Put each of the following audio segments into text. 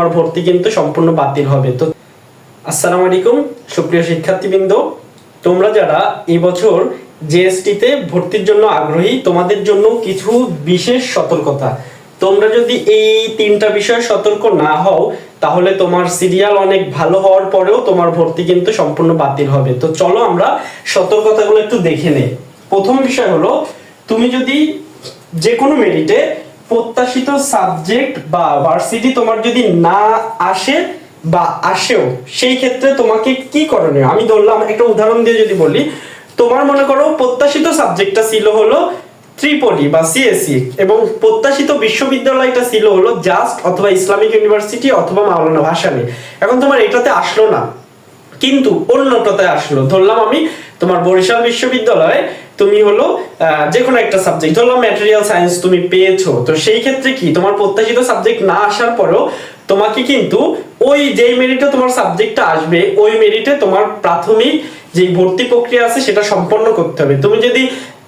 তোমার ভর্তি কিন্তু সম্পূর্ণ বাতিল হবে। তো আসসালামু আলাইকুম, সুপ্রিয় শিক্ষার্থীবৃন্দ। তোমরা যারা এবছর জিএসটিতে ভর্তির জন্য আগ্রহী, তোমাদের জন্য কিছু বিশেষ সতর্কতা। তোমরা যদি এই তিনটা বিষয়ে সতর্ক না হও, তাহলে তোমার সিরিয়াল অনেক ভালো হওয়ার পরেও তোমার ভর্তি কিন্তু সম্পূর্ণ বাতিল হবে। তো চলো আমরা সতর্কতাগুলো একটু দেখে নেই। প্রথম বিষয় হলো, তুমি যদি যে কোনো মেরিটে প্রত্যাশিত সাবজেক্ট বা ভার্সিটি তোমার যদি না আসে বা আসেও, সেই ক্ষেত্রে তোমাকে কি করণীয়? আমি ধরলাম একটা উদাহরণ দিয়ে যদি বলি, তোমার মনে করো প্রত্যাশিত সাবজেক্টটা ছিল হলো ত্রিপলি বা সিএসসি এবং প্রত্যাশিত বিশ্ববিদ্যালয়টা ছিল হলো জাস্ট অথবা ইসলামিক ইউনিভার্সিটি অথবা মাওলানা ভাসানী। এখন তোমার এটাতে আসলো না, কিন্তু অন্যটাতে আসলো। ধরলাম আমি তোমার বরিশাল বিশ্ববিদ্যালয়ে তুমি হলো যে কোনো একটা সাবজেক্ট ধরো ম্যাটেরিয়াল সায়েন্স তুমি পেয়েছ, তো সেই ক্ষেত্রে কি তোমার প্রত্যাশিত সাবজেক্ট না আসার পরেও তোমাকে কিন্তু ওই যেই মেরিটে তোমার সাবজেক্টটা আসবে, ওই মেরিটে তোমার প্রাথমিক যে ভর্তি প্রক্রিয়া আছে সেটা সম্পন্ন করতে হবে। তুমি যদি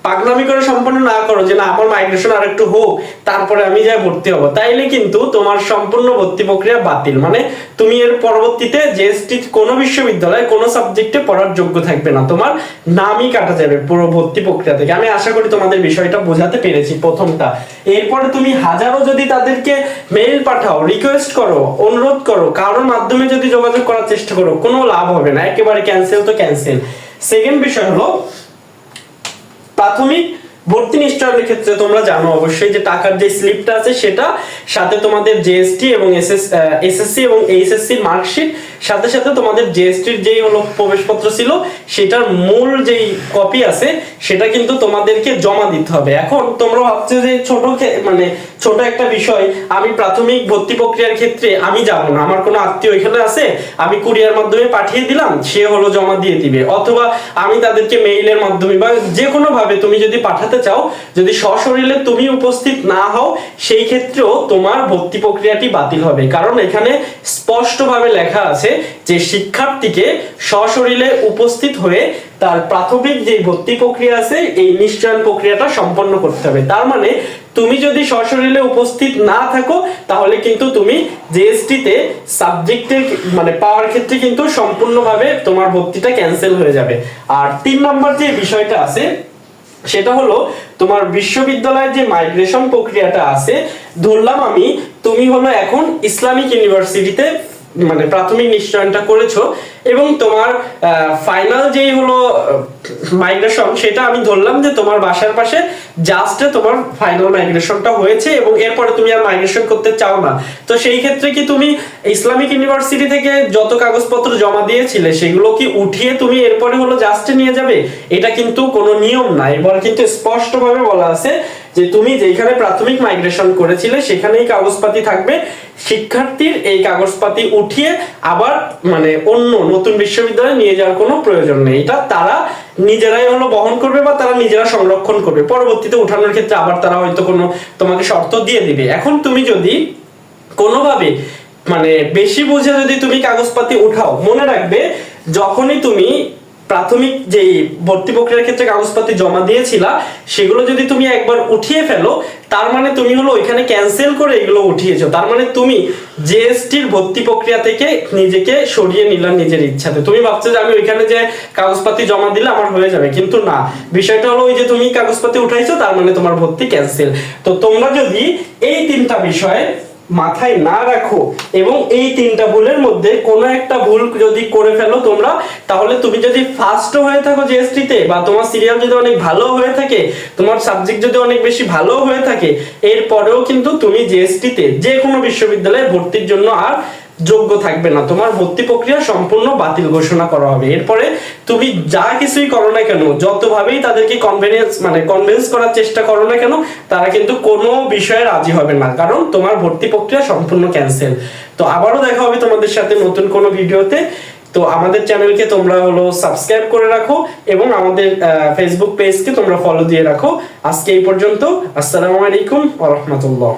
পাগলামি করে সম্পন্ন না করো যে না, আমার মাইগ্রেশন আর একটু হোক, তারপরে আমি যাই ভর্তি হব। তাইলে কিন্তু তোমার সম্পূর্ণ ভর্তি প্রক্রিয়া বাতিল। মানে তুমি এর পরবর্তীতে জিএসটি কোনো বিশ্ববিদ্যালয়ে কোনো সাবজেক্টে পড়ার যোগ্য থাকবে না। তোমার নামই কাটা যাবে পুরো ভর্তি প্রক্রিয়া থেকে। আমি আশা করি তোমাদের বিষয়টা বোঝাতে পেরেছি প্রথমটা। এরপরে তুমি হাজারো যদি তাদেরকে মেইল পাঠাও রিকোয়েস্ট করো, অনুরোধ করো, কারোর মাধ্যমে যদি যোগাযোগ করার চেষ্টা করো, কোনো লাভ হবে না। একেবারে ক্যান্সেল তো ক্যান্সেল সেকেন্ড বিষয় হলো প্রাথমিক ভর্তি নিশ্চয়নের ক্ষেত্রে তোমরা জানো অবশ্যই যে টাকার যে স্লিপটা আছে সেটা, সাথে তোমাদের জিএসটি এবং এসএস এসএসসি এবং এইচএসসি মার্কশিট, সাথে সাথে তোমাদের জিএসটির যেই হলো প্রবেশপত্র ছিল, সেটার মূল যেই কপি আছে, সেটা কিন্তু তোমাদেরকে জমা দিতে হবে। এখন তোমরা ভাবছ যে ছোট মানে ছোট একটা বিষয়, আমি প্রাথমিক ভর্তি প্রক্রিয়ার ক্ষেত্রে আমি যাব না। আমার কোনো আত্মীয় এখানে আছে, আমি কুরিয়ার মাধ্যমে পাঠিয়ে দিলাম, সে হলো জমা দিয়ে দিবে। অথবা আমি তাদেরকে মেইলের মাধ্যমে বা যে কোনো ভাবে তুমি যদি পাঠাতে চাও, যদি সশরীরে তুমি উপস্থিত না হও, সেই ক্ষেত্রেও তোমার ভর্তি প্রক্রিয়াটি বাতিল হবে। কারণ এখানে স্পষ্টভাবে লেখা আছে যে শিক্ষার্থীকে সশরীরে উপস্থিত হয়ে তার প্রাথমিক যে ভর্তি প্রক্রিয়া আছে, এই নিশ্চয়ন প্রক্রিয়াটা সম্পন্ন করতে হবে। তার মানে তুমি যদি সশরীরে উপস্থিত না থাকো, তাহলে কিন্তু তুমি জিএসটিতে সাবজেক্টের মানে পাওয়ার ক্ষেত্রে কিন্তু সম্পূর্ণভাবে তোমার ভর্তিটা ক্যান্সেল হয়ে যাবে। আর তিন নম্বর যে বিষয়টা আছে সেটা হলো, তোমার বিশ্ববিদ্যালয়ের যে মাইগ্রেশন প্রক্রিয়াটা আছে, ধরলাম আমি, তুমি হলো এখন ইসলামিক ইউনিভার্সিটিতে মানে প্রাথমিক নিশ্চয়নটা করেছ, এবং তোমার ফাইনাল যেই হলো মাইগ্রেশন সেটা আমি ধরলাম যে তোমার বাসার পাশে জাস্টে তোমার ফাইনাল মাইগ্রেশনটা হয়েছে এবং এরপরে তুমি আর মাইগ্রেশন করতে চাও না। তো সেই ক্ষেত্রে কি তুমি ইসলামিক ইউনিভার্সিটি থেকে যত কাগজপত্র জমা দিয়েছিলে, সেগুলো কি উঠিয়ে তুমি এরপরে হলো জাস্টে নিয়ে যাবে? এটা কিন্তু কোনো নিয়ম না। এবার কিন্তু স্পষ্টভাবে বলা আছে যে তুমি যেখানে প্রাথমিক মাইগ্রেশন করেছিলে, সেখানেই কাগজপাতি থাকবে। শিক্ষার্থীর এই কাগজপাতি উঠিয়ে আবার মানে অন্য নতুন বিশ্ববিদ্যালয়ে নিয়ে যাওয়ার কোনো প্রয়োজন নেই। এটা তারা নিজেরাই হলো বহন করবে বা তারা নিজেরা সংরক্ষণ করবে। পরবর্তীতে উঠানোর ক্ষেত্রে আবার তারা হয়তো কোনো তোমাকে শর্ত দিয়ে দিবে। এখন তুমি যদি কোনোভাবে মানে বেশি বুঝে যদি তুমি কাগজপাতি উঠাও, মনে রাখবে যখনই তুমি প্রাথমিক যেই ভর্তি প্রক্রিয়ার ক্ষেত্রে কাগজপাতি জমা দিয়েছিলা, সেগুলো যদি তুমি একবার উঠিয়ে ফেলো, তার মানে তুমি হলো ওইখানে ক্যান্সেল করে এগুলো উঠিয়েছো। তার মানে তুমি জিএসটির ভর্তি প্রক্রিয়া থেকে নিজেকে সরিয়ে নিলাম নিজের ইচ্ছাতে। তুমি ভাবছ যে আমি ওইখানে যে কাগজপাতি জমা দিলে আমার হয়ে যাবে, কিন্তু না। বিষয়টা হলো ওই যে তুমি কাগজপাতি উঠাইছো, তার মানে তোমার ভর্তি ক্যান্সেল তো তোমরা যদি এই তিনটা বিষয়ে মাথায় না রাখো এবং এই তিনটা ভুলের মধ্যে কোনো একটা ভুল যদি করে ফেলো তোমরা, তাহলে তুমি যদি ফার্স্ট হয়ে থাকো জিএসটিতে বা তোমার সিরিয়াল যদি অনেক ভালো হয়ে থাকে, তোমার সাবজেক্ট যদি অনেক বেশি ভালো হয়ে থাকে, এরপরেও কিন্তু তুমি জিএসটিতে যে কোনো বিশ্ববিদ্যালয়ে ভর্তির জন্য আর যোগ্য থাকবে না। তোমার ভর্তি প্রক্রিয়া সম্পূর্ণ বাতিল ঘোষণা করা হবে। এরপরে তুমি যা কিছুই করো না কেন, যতভাবেই তাদেরকে কনভেনিয়েন্স মানে কনভিন্স করার চেষ্টা করো না কেন, তারা কিন্তু কোনো বিষয়ে রাজি হবে না। কারণ তোমার ভর্তি প্রক্রিয়া সম্পূর্ণ ক্যান্সেল তো আবারও দেখা হবে তোমাদের সাথে নতুন কোনো ভিডিওতে। তো আমাদের চ্যানেলকে তোমরা হলো সাবস্ক্রাইব করে রাখো এবং আমাদের ফেসবুক পেজকে তোমরা ফলো দিয়ে রাখো। আজকে এই পর্যন্ত। আসসালামু আলাইকুম ওয়া রাহমাতুল্লাহ।